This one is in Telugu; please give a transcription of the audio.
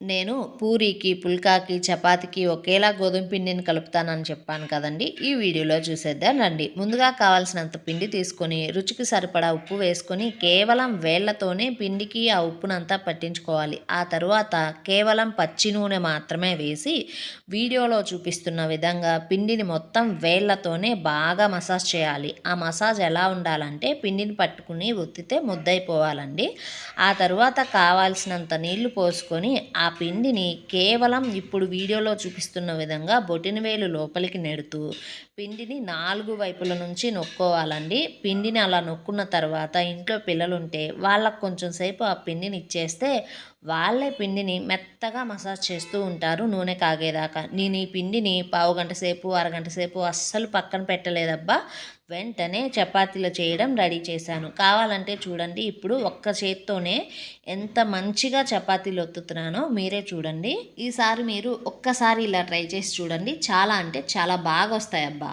నేను పూరీకి పుల్కాకి చపాతీకి ఒకేలా గోధుమ పిండిని కలుపుతానని చెప్పాను కదండి. ఈ వీడియోలో చూసేద్దాం రండి. ముందుగా కావాల్సినంత పిండి తీసుకొని రుచికి సరిపడా ఉప్పు వేసుకొని కేవలం వేళ్ళతోనే పిండికి ఆ ఉప్పునంతా పట్టించుకోవాలి. ఆ తరువాత కేవలం పచ్చి నూనె మాత్రమే వేసి వీడియోలో చూపిస్తున్న విధంగా పిండిని మొత్తం వేళ్ళతోనే బాగా మసాజ్ చేయాలి. ఆ మసాజ్ ఎలా ఉండాలంటే పిండిని పట్టుకుని ఒత్తితే ముద్దైపోవాలండి ఆ తరువాత కావాల్సినంత నీళ్ళు పోసుకొని ఆ పిండిని కేవలం ఇప్పుడు వీడియోలో చూపిస్తున్న విధంగా బొటినవేలు లోపలికి నెడుతూ పిండిని నాలుగు వైపుల నుంచి నొక్కోవాలండి. పిండిని అలా నొక్కున్న తర్వాత ఇంట్లో పిల్లలు ఉంటే వాళ్ళకు కొంచెం సేపు ఆ పిండిని ఇచ్చేస్తే వాళ్ళే పిండిని మెత్తగా మసాజ్ చేస్తూ ఉంటారు నూనె కాగేదాకా. నేను ఈ పిండిని పావు గంట సేపు అరగంట సేపు అస్సలు పక్కన పెట్టలేదబ్బా. వెంటనే చపాతీలు చేయడం రెడీ చేశాను. కావాలంటే చూడండి ఇప్పుడు ఒక్క చేత్తోనే ఎంత మంచిగా చపాతీలు ఒత్తుతున్నానో మీరే చూడండి. ఈసారి మీరు ఒక్కసారి ఇలా ట్రై చేసి చూడండి. చాలా అంటే చాలా బాగా వస్తాయి అబ్బా